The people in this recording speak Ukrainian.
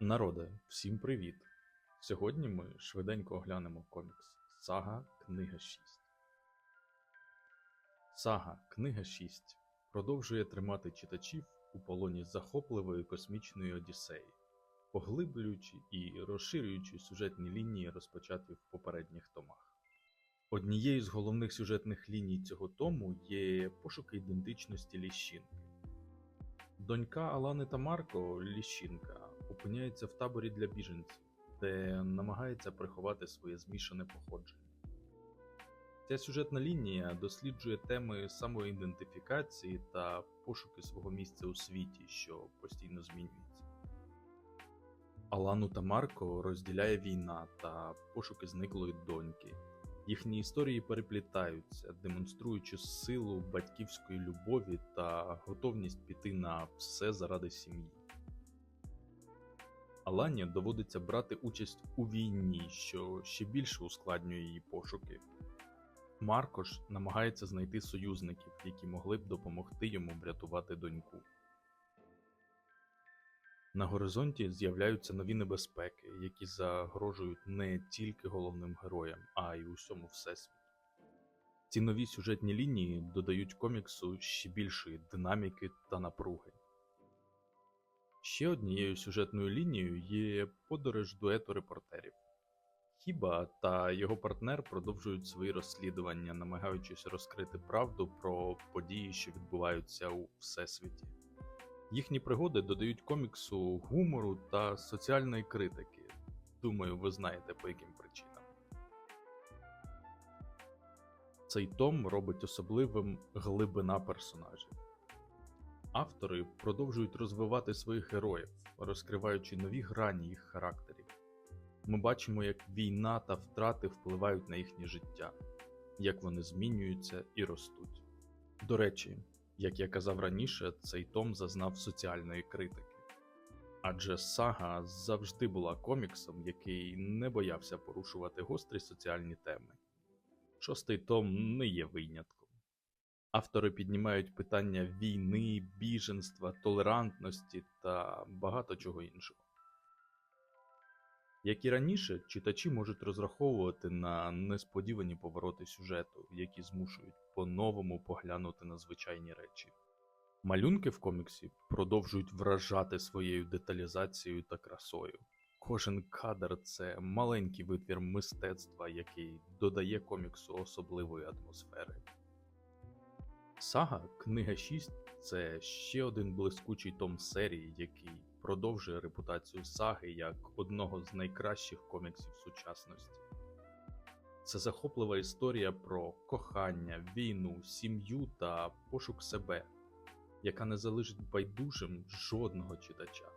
Народе, всім привіт! Сьогодні ми швиденько оглянемо комікс Сага Книга 6. Сага Книга 6 продовжує тримати читачів у полоні захопливої космічної одіссеї, поглиблюючи і розширюючи сюжетні лінії, розпочаті в попередніх томах. Однією з головних сюжетних ліній цього тому є пошуки ідентичності Ліщинки. Донька Алани та Марко, Ліщинка, опиняється в таборі для біженців, де намагається приховати своє змішане походження. Ця сюжетна лінія досліджує теми самоідентифікації та пошуки свого місця у світі, що постійно змінюється. Алану та Марко розділяє війна та пошуки зниклої доньки. Їхні історії переплітаються, демонструючи силу батьківської любові та готовність піти на все заради сім'ї. Алані доводиться брати участь у війні, що ще більше ускладнює її пошуки. Марко ж намагається знайти союзників, які могли б допомогти йому врятувати доньку. На горизонті з'являються нові небезпеки, які загрожують не тільки головним героям, а й усьому всесвіту. Ці нові сюжетні лінії додають коміксу ще більшої динаміки та напруги. Ще однією сюжетною лінією є подорож дуету репортерів. Хіба та його партнер продовжують свої розслідування, намагаючись розкрити правду про події, що відбуваються у всесвіті. Їхні пригоди додають коміксу гумору та соціальної критики. Думаю, ви знаєте по яким причинам. Цей том робить особливим глибина персонажів. Автори продовжують розвивати своїх героїв, розкриваючи нові грані їх характерів. Ми бачимо, як війна та втрати впливають на їхнє життя, як вони змінюються і ростуть. До речі, як я казав раніше, цей том зазнав соціальної критики. Адже сага завжди була коміксом, який не боявся порушувати гострі соціальні теми. Шостий том не є винятком. Автори піднімають питання війни, біженства, толерантності та багато чого іншого. Як і раніше, читачі можуть розраховувати на несподівані повороти сюжету, які змушують по-новому поглянути на звичайні речі. Малюнки в коміксі продовжують вражати своєю деталізацією та красою. Кожен кадр це маленький витвір мистецтва, який додає коміксу особливої атмосфери. Сага Книга 6 це ще один блискучий том серії, який продовжує репутацію саги як одного з найкращих коміксів сучасності. Це захоплива історія про кохання, війну, сім'ю та пошук себе, яка не залишить байдужим жодного читача.